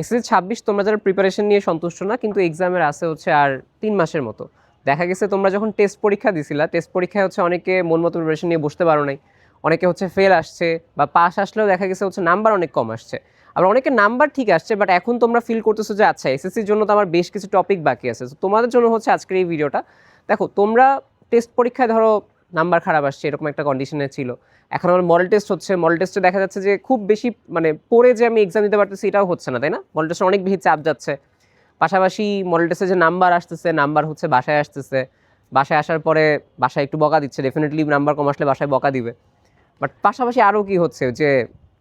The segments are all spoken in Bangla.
এসএসসি ছাব্বিশ তোমরা যারা প্রিপারেশন নিয়ে সন্তুষ্ট না, কিন্তু এক্সামের আছে হচ্ছে আর তিন মাসের মতো। দেখা গেছে তোমরা যখন টেস্ট পরীক্ষা দিছিলা টেস্ট পরীক্ষায় হচ্ছে অনেকে মন মতো প্রিপারেশন নিয়ে বসতে পারো নাই। অনেকে হচ্ছে ফেল আসছে বা পাস আসলেও দেখা গেছে হচ্ছে নাম্বার অনেক কম আসছে। আবার অনেকে নাম্বার ঠিক আসছে বাট এখন তোমরা ফিল করতেছো যে আচ্ছা এসএসসির জন্য তো আমার বেশ কিছু টপিক বাকি আছে। তোমাদের জন্য হচ্ছে আজকের এই ভিডিওটা দেখো, তোমরা টেস্ট পরীক্ষায় ধরো নাম্বার খারাপ আসছে, এরকম একটা কন্ডিশনে ছিল। এখন আমার মডেল টেস্ট হচ্ছে মডেল টেস্টে দেখা যাচ্ছে যে খুব বেশি মানে পড়ে যে আমি এক্সাম দিতে পারতেছি এটাও হচ্ছে না, তাই না? মডেল টেস্টে অনেক বেশি চাপ যাচ্ছে। পাশাপাশি মডেল টেস্টে যে নাম্বার আসতেছে নাম্বার হচ্ছে বাসায় আসতেছে। বাসায় আসার পরে বাসায় একটু বকা দিচ্ছে ডেফিনেটলি নাম্বার কম আসলে বাসায় বকা দিবে। বাট পাশাপাশি আরও কি হচ্ছে যে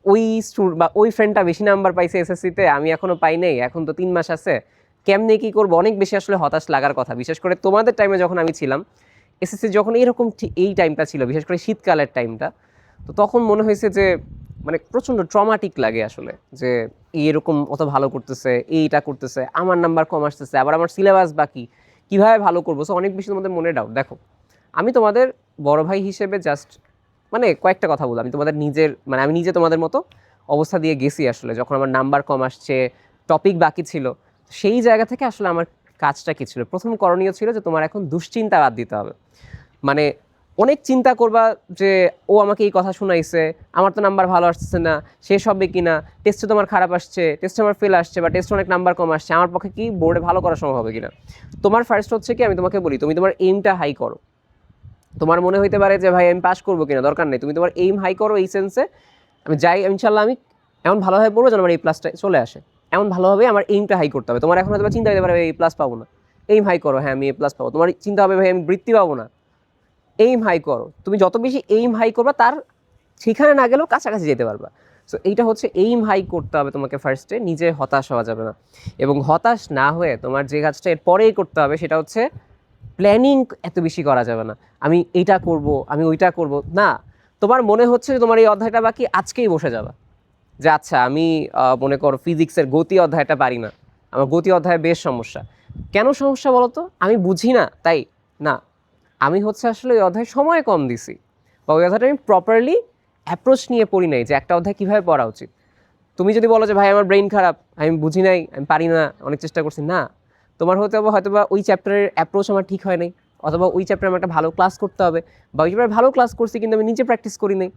ওই স্টুড বা ওই ফ্রেন্ডটা বেশি নাম্বার পাইছে এসএসসিতে আমি এখনও পাই নাই, এখন তো তিন মাস আছে। কেমনে কী করব? অনেক বেশি আসলে হতাশ লাগার কথা। বিশেষ করে তোমাদের টাইমে যখন আমি ছিলাম এসএসসি যখন এরকম এই টাইমটা ছিল, বিশেষ করে শীতকালের টাইমটা তো তখন মনে হয়েছে যে মানে প্রচণ্ড ট্রমাটিক লাগে আসলে, যে এরকম অত ভালো করতেছে, এইটা করতেছে, আমার নাম্বার কম আসতেছে, আবার আমার সিলেবাস বাকি, কীভাবে ভালো করব? সো অনেক বেশি তোমাদের মনে ডাউট দেখো, আমি তোমাদের বড় ভাই হিসেবে জাস্ট মানে কয়েকটা কথা বলব আমি তোমাদের নিজের মানে আমি নিজে তোমাদের মতো অবস্থা দিয়ে গেছি আসলে, যখন আমার নাম্বার কম আসছে টপিক বাকি ছিল, সেই জায়গা থেকে আসলে আমার কাজটা কী ছিল? প্রথম করণীয় ছিল যে তোমার এখন দুশ্চিন্তা বাদ দিতে হবে। মানে অনেক চিন্তা করবা যে, ও আমাকে এই কথা শোনাইছে, আমার তো নাম্বার ভালো আসছে না, শেষ হবে কি না টেস্টে তোমার খারাপ আসছে টেস্টে আমার ফেল আসছে বা টেস্টে অনেক নাম্বার কম আসছে, আমার পক্ষে কি বোর্ডে ভালো করা সম্ভব হবে কিনা? তোমার ফার্স্ট হচ্ছে কি, আমি তোমাকে বলি, তুমি তোমার এইমটা হাই করো। তোমার মনে হইতে পারে যে, ভাই, আমি পাস করব কিনা? দরকার নেই। তুমি তোমার এইম হাই করো, এই সেন্সে আমি যাই, ইনশাল্লাহ আমি এমন ভালোভাবে পড়ব যেন আমার এই প্লাসটা চলে আসে। এমন ভালোভাবে আমার এইমটা হাই করতে হবে। তোমার এখন হয়তো চিন্তা হতে পারে, এই প্লাস পাবো না। এইম হাই করো হ্যাঁ আমি এ প্লাস পাবো। তোমার চিন্তা হবে ভাই, আমি বৃত্তি পাবো না। এইম হাই করো। তুমি যত বেশি এইম হাই করবা, তার সেখানে না গেলেও কাছাকাছি যেতে পারবা। সো এইটা হচ্ছে এইম হাই করতে হবে তোমাকে ফার্স্টে নিজে হতাশ হওয়া যাবে না। এবং হতাশ না হয়ে তোমার যে কাজটা এর পরেই করতে হবে, সেটা হচ্ছে প্ল্যানিং এত বেশি করা যাবে না। আমি এইটা করব, আমি ওইটা করব। না, তোমার মনে হচ্ছে যে তোমার এই অধ্যায়টা বাকি, আজকেই বসে যাবা। যে আচ্ছা আমি মনে করো ফিজিক্সের গতি অধ্যায়টা পারি না। আমার গতি অধ্যায়ে বেশ সমস্যা। কেন সমস্যা বলো তো আমি বুঝি না, তাই না। আমি হচ্ছে আসলে ওই অধ্যায় সময় কম দিছি। বা ওই অধ্যায়টা আমি প্রপারলি অ্যাপ্রোচ নিয়ে পড়ি নাই যে একটা অধ্যায় কীভাবে পড়া উচিত। তুমি যদি বলো যে, ভাই, আমার ব্রেন খারাপ, আমি বুঝি নাই, আমি পারি না, অনেক চেষ্টা করছি। না, তোমার হতে হবে হয়তো বা ওই চ্যাপ্টারের অ্যাপ্রোচ আমার ঠিক হয় নাই। অথবা ওই চ্যাপ্টারে আমার একটা ভালো ক্লাস করতে হবে। বা ওই চ্যাপ্টারে ভালো ক্লাস করছি কিন্তু আমি নিজে প্র্যাকটিস করি নাই।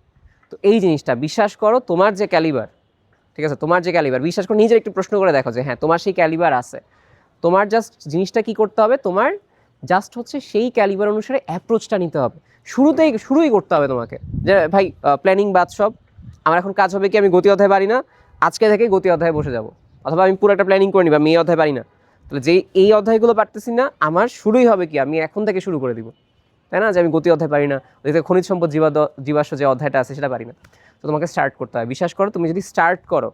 তো এই জিনিসটা, বিশ্বাস করো তোমার যে ক্যালিবার ঠিক আছে? তোমার যে ক্যালিবার বিশ্বাস করো, নিজের একটু প্রশ্ন করে দেখো যে হ্যাঁ তোমার সেই ক্যালিবার আছে। তোমার জাস্ট জিনিসটা কি করতে হবে? তোমার জাস্ট হচ্ছে সেই ক্যালিবার অনুসারে অ্যাপ্রোচটা নিতে হবে। শুরুতেই, শুরুই করতে হবে তোমাকে। যে, ভাই প্ল্যানিং বাদ সব। আমার এখন কাজ হবে কি? আমি গতি অধ্যায় পারি না। আজকে থেকে গতি অধ্যায়ে বসে যাব। অথবা আমি পুরো একটা প্ল্যানিং করে নিব, আমি এই অধ্যায় পারি না। তাহলে যেই, এই অধ্যায়গুলো পারতেছি না, আমার শুরুই হবে কি? আমি এখন থেকে শুরু করে দিব। তাই না? যে আমি গতি অধ্যায় পারি না। ওইদিকে খনিজ সম্পদ জীবা জীবাশ্ম যে অধ্যায়টা আছে সেটা পারি না। তো তোমাকে স্টার্ট করতে হবে বিশ্বাস করো, তুমি যদি স্টার্ট করো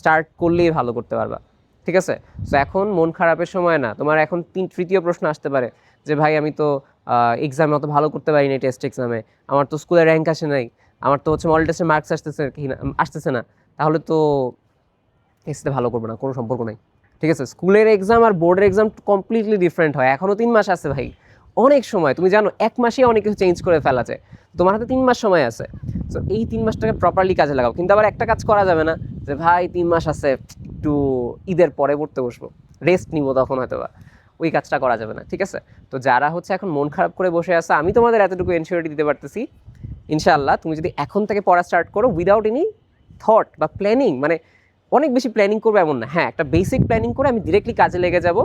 স্টার্ট করলেই ভালো করতে পারবা। ঠিক আছে? তো এখন মন খারাপের সময় না, তোমার এখন তিন, তৃতীয় প্রশ্ন আসতে পারে। যে ভাই, আমি তো এক্সামে অত ভালো করতে পারি না টেস্ট এক্সামে আমার তো স্কুলে র্যাঙ্ক আসে নাই। আমার তো হচ্ছে মডেল টেস্টে মার্কস আসতেছে কি না, আসতেছে না। তাহলে তো টেস্টে ভালো করব না, কোনো সম্পর্ক নাই। ঠিক আছে? স্কুলের এক্সাম আর বোর্ডের এক্সাম কমপ্লিটলি ডিফারেন্ট হয়। এখনও তিন মাস আছে ভাই। অনেক সময়, তুমি জানো, এক মাসে অনেক কিছু চেঞ্জ করে ফেলা যায়। তোমার হাতে তিন মাস সময় আছে। তো এই তিন মাসটাকে প্রপারলি কাজে লাগাও। কিন্তু আবার একটা কাজ করা যাবে না যে, ভাই, তিন মাস আছে, একটু ঈদের পরে পড়তে বসবো। রেস্ট নিবো তখন হয়তো বা ওই কাজটা করা যাবে না, ঠিক আছে? তো যারা হচ্ছে এখন মন খারাপ করে বসে আছে, আমি তোমাদের এতটুকু এনশিওরিটি দিতে পারতেছি। ইনশাআল্লাহ, তুমি যদি এখন থেকে পড়া স্টার্ট করো উইদাউট এনি থট বা প্ল্যানিং মানে অনেক বেশি প্ল্যানিং করব এমন না। হ্যাঁ একটা বেসিক প্ল্যানিং করে আমি ডিরেক্টলি কাজে লেগে যাব।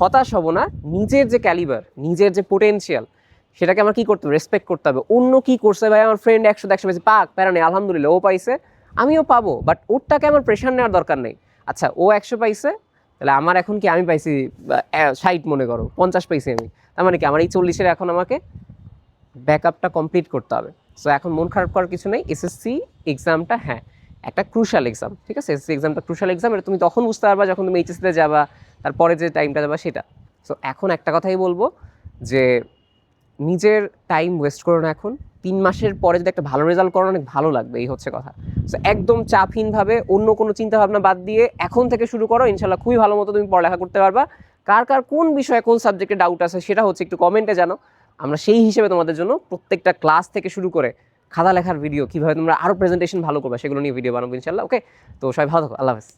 হতাশ হব না, নিজের যে ক্যালিবার নিজের যে পোটেনশিয়াল সেটাকে আমার কি করতে হবে? রেসপেক্ট করতে হবে। অন্য কি করছে ভাই? আমার ফ্রেন্ড একশো একশো পেয়েছে। পাক, প্যারা নেই, আলহামদুলিল্লাহ, ও পাইছে। আমিও পাবো বাট ওরটাকে আমার প্রেশার নেওয়ার দরকার নেই। আচ্ছা ও একশো পাইছে, তাহলে আমার এখন কি আমি পাইছি ষাট মনে করো, পঞ্চাশ পাইছি আমি। তার মানে কি, আমার এই চল্লিশের এখন আমাকে ব্যাকআপটা কমপ্লিট করতে হবে। সো এখন মন খারাপ করার কিছু নেই। এসএসসি এক্সামটা হ্যাঁ একটা ক্রুশাল এক্সাম ঠিক আছে? এসএসসি এক্সামটা ক্রুশাল এক্সাম এটা তুমি তখন বুঝতে পারবা যখন তুমি এইচএসসিতে যাবা তারপরে যে টাইমটা যাবা সেটা। সো এখন একটা কথাই বলব যে, নিজের টাইম ওয়েস্ট করো না এখন। তিন মাসের পরে যদি একটা ভালো রেজাল্ট করো অনেক ভালো লাগবে, এই হচ্ছে কথা। সো একদম চাপহীনভাবে অন্য কোনো চিন্তা ভাবনা বাদ দিয়ে এখন থেকে শুরু করো। ইনশাল্লাহ খুবই ভালো মতো তুমি পড়ালেখা করতে পারবা। কার কার কোন বিষয়ে কোন সাবজেক্টে ডাউট আছে সেটা হচ্ছে একটু কমেন্টে জানো। আমরা সেই হিসেবে তোমাদের জন্য প্রত্যেকটা ক্লাস থেকে শুরু করে খাতা লেখার ভিডিও কীভাবে তোমরা আরও প্রেজেন্টেশন ভালো করবে সেগুলো নিয়ে ভিডিও বানাবো ইনশাল্লাহ ওকে তো সবাই ভালো থাকো, আল্লাহ হাফেজ।